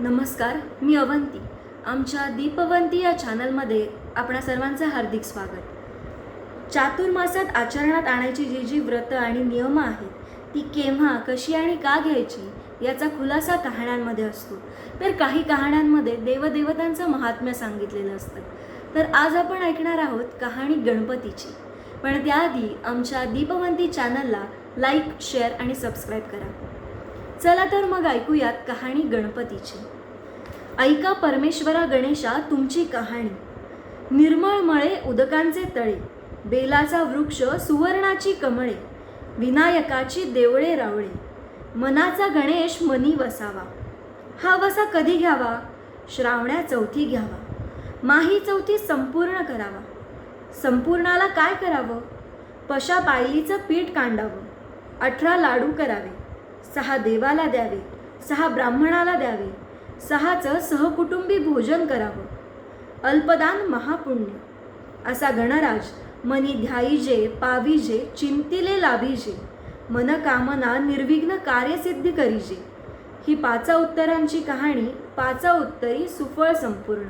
नमस्कार मी अवंती. आमच्या दीपवंती या चॅनलमध्ये आपणा सर्वांचं हार्दिक स्वागत. चातुर्मासात आचरणात आणायची जी जी व्रतं आणि नियमं आहेत ती केव्हा कशी आणि का घ्यायची याचा खुलासा कहाण्यांमध्ये असतो. तर काही कहाण्यांमध्ये देवदेवतांचं महात्म्य सांगितलेलं असतं. तर आज आपण ऐकणार आहोत कहाणी गणपतीची. पण त्याआधी आमच्या दीपवंती चॅनलला लाईक शेअर आणि सबस्क्राईब करा. चला तर मग ऐकूयात कहाणी गणपतीची. ऐका परमेश्वरा गणेशा तुमची कहाणी. निर्मळ मळे उदकांचे तळे बेलाचा वृक्ष सुवर्णाची कमळे विनायकाची देवळे रावळे मनाचा गणेश मनी वसावा. हा वसा कधी घ्यावा? श्रावण्या चौथी घ्यावा. माही चौथी संपूर्ण करावा. संपूर्णाला काय करावं? पशा पायलीचं पीठ कांडावं. अठरा लाडू करावे. सहा देवाला द्यावे सहा ब्राह्मणाला द्यावे सहाचं सहकुटुंबी भोजन करावं. अल्पदान महापुण्य. असा गणराज मनी ध्याईजे पाविजे चिंतिले लाभिजे मनकामना निर्विघ्न कार्यसिद्धी करीजे. ही पाचा उत्तरांची कहाणी पाचा उत्तरी सुफळ संपूर्ण.